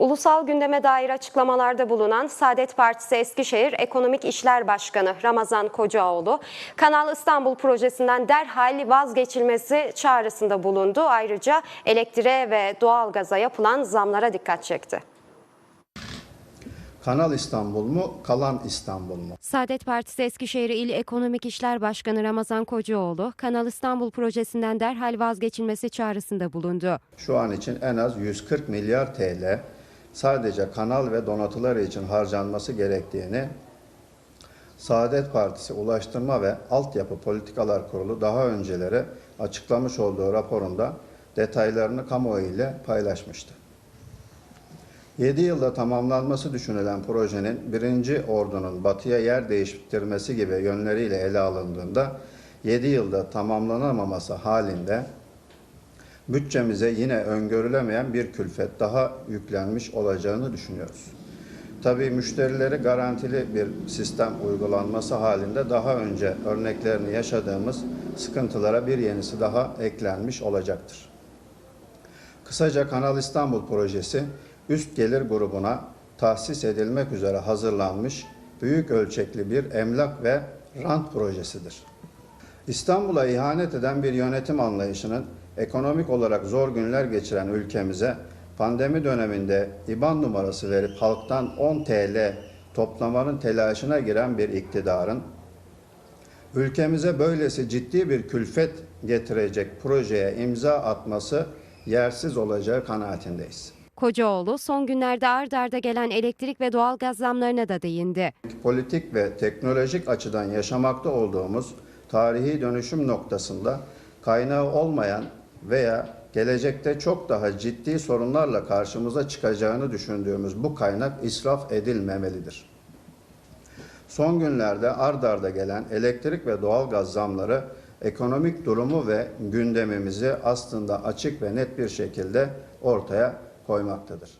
Ulusal gündeme dair açıklamalarda bulunan Saadet Partisi Eskişehir Ekonomik İşler Başkanı Ramazan Kocaoğlu, Kanal İstanbul projesinden derhal vazgeçilmesi çağrısında bulundu. Ayrıca elektriğe ve doğalgaza yapılan zamlara dikkat çekti. Kanal İstanbul mu, kalan İstanbul mu? Saadet Partisi Eskişehir İl Ekonomik İşler Başkanı Ramazan Kocaoğlu, Kanal İstanbul projesinden derhal vazgeçilmesi çağrısında bulundu. Şu an için en az 140 milyar TL sadece kanal ve donatılar için harcanması gerektiğini Saadet Partisi Ulaştırma ve Altyapı Politikalar Kurulu daha önceleri açıklamış olduğu raporunda detaylarını kamuoyu ile paylaşmıştı. 7 yılda tamamlanması düşünülen projenin birinci ordunun batıya yer değiştirmesi gibi yönleriyle ele alındığında 7 yılda tamamlanamaması halinde bütçemize yine öngörülemeyen bir külfet daha yüklenmiş olacağını düşünüyoruz. Tabii müşterilere garantili bir sistem uygulanması halinde daha önce örneklerini yaşadığımız sıkıntılara bir yenisi daha eklenmiş olacaktır. Kısaca Kanal İstanbul projesi üst gelir grubuna tahsis edilmek üzere hazırlanmış büyük ölçekli bir emlak ve rant projesidir. İstanbul'a ihanet eden bir yönetim anlayışının ekonomik olarak zor günler geçiren ülkemize pandemi döneminde IBAN numarası verip halktan 10 TL toplamanın telaşına giren bir iktidarın ülkemize böylesi ciddi bir külfet getirecek projeye imza atması yersiz olacağı kanaatindeyiz. Kocaoğlu son günlerde ard arda gelen elektrik ve doğalgaz zamlarına da değindi. politik ve teknolojik açıdan yaşamakta olduğumuz tarihi dönüşüm noktasında kaynağı olmayan veya gelecekte çok daha ciddi sorunlarla karşımıza çıkacağını düşündüğümüz bu kaynak israf edilmemelidir. Son günlerde ard arda gelen elektrik ve doğalgaz zamları ekonomik durumu ve gündemimizi aslında açık ve net bir şekilde ortaya koymaktadır.